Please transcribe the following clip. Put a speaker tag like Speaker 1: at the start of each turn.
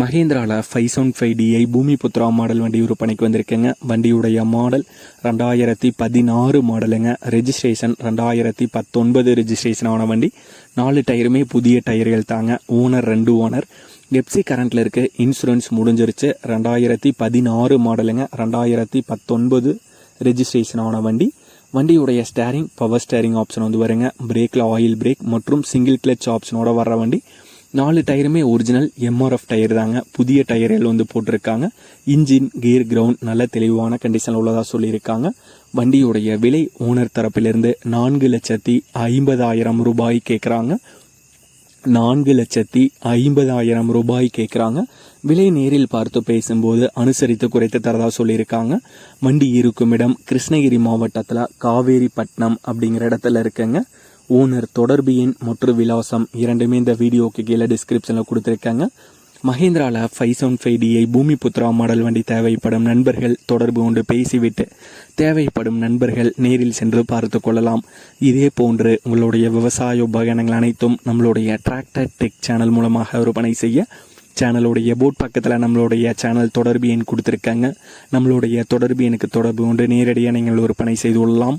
Speaker 1: மஹேந்திராவில் five seven five DI Bhoomi Putra model வண்டி விற்பனைக்கு வந்திருக்குங்க. வண்டியுடைய மாடல் ரெண்டாயிரத்தி பதினாறு மாடலுங்க. ரெஜிஸ்ட்ரேஷன் ரெண்டாயிரத்தி பத்தொன்பது ரெஜிஸ்ட்ரேஷன் ஆன வண்டி. நாலு டயருமே புதிய டயர்கள் தாங்க. ஓனர் ரெண்டு ஓனர் எப்சி கரண்ட்டில் இருக்க. இன்சூரன்ஸ் முடிஞ்சிருச்சு. ரெண்டாயிரத்தி பதினாறு மாடலுங்க. ரெண்டாயிரத்தி பத்தொன்பது ரெஜிஸ்ட்ரேஷன் ஆன வண்டி. வண்டியுடைய ஸ்டேரிங் பவர் ஸ்டேரிங் ஆப்ஷன் வந்து வருங்க. பிரேக்கில் ஆயில் பிரேக் மற்றும் சிங்கிள் கிளச் ஆப்ஷனோட வர்ற வண்டி. நாலு டயருமே ஒரிஜினல் எம்ஆர்எஃப் டயர் தாங்க. புதிய டயர்கள் வந்து போட்டிருக்காங்க. இன்ஜின் கியர் கிரவுண்ட் நல்ல தெளிவான கண்டிஷனில் உள்ளதாக சொல்லியிருக்காங்க. வண்டியுடைய விலை ஓனர் தரப்பிலிருந்து நான்கு லட்சத்தி ஐம்பதாயிரம் ரூபாய் கேட்குறாங்க நான்கு லட்சத்தி ஐம்பதாயிரம் ரூபாய் கேட்குறாங்க விலை நேரில் பார்த்து பேசும்போது அனுசரித்து குறைத்து தரதா சொல்லியிருக்காங்க. வண்டி இருக்கும் இடம் கிருஷ்ணகிரி மாவட்டத்தில் காவேரிப்பட்டினம் அப்படிங்கிற இடத்துல இருக்குங்க. ஓனர் தொடர்பு எண் மற்றும் விலாசம் இரண்டுமே இந்த வீடியோக்கு கீழே டிஸ்கிரிப்ஷனில் கொடுத்துருக்காங்க. மஹேந்திராவில் five seven five DI Bhoomi Putra model வண்டி தேவைப்படும் நண்பர்கள் தொடர்பு கொண்டு பேசிவிட்டு தேவைப்படும் நண்பர்கள் நேரில் சென்று பார்த்து கொள்ளலாம். இதே போன்று உங்களுடைய விவசாய உபகரணங்கள் அனைத்தும் நம்மளுடைய டிராக்டர் டெக் சேனல் மூலமாக விற்பனை செய்ய சேனலுடைய போட் பக்கத்தில் நம்மளுடைய சேனல் தொடர்பு எண் கொடுத்துருக்காங்க. நம்மளுடைய தொடர்பு எனக்கு தொடர்பு கொண்டு நேரடியாக நீங்கள் விற்பனை செய்து கொள்ளலாம்.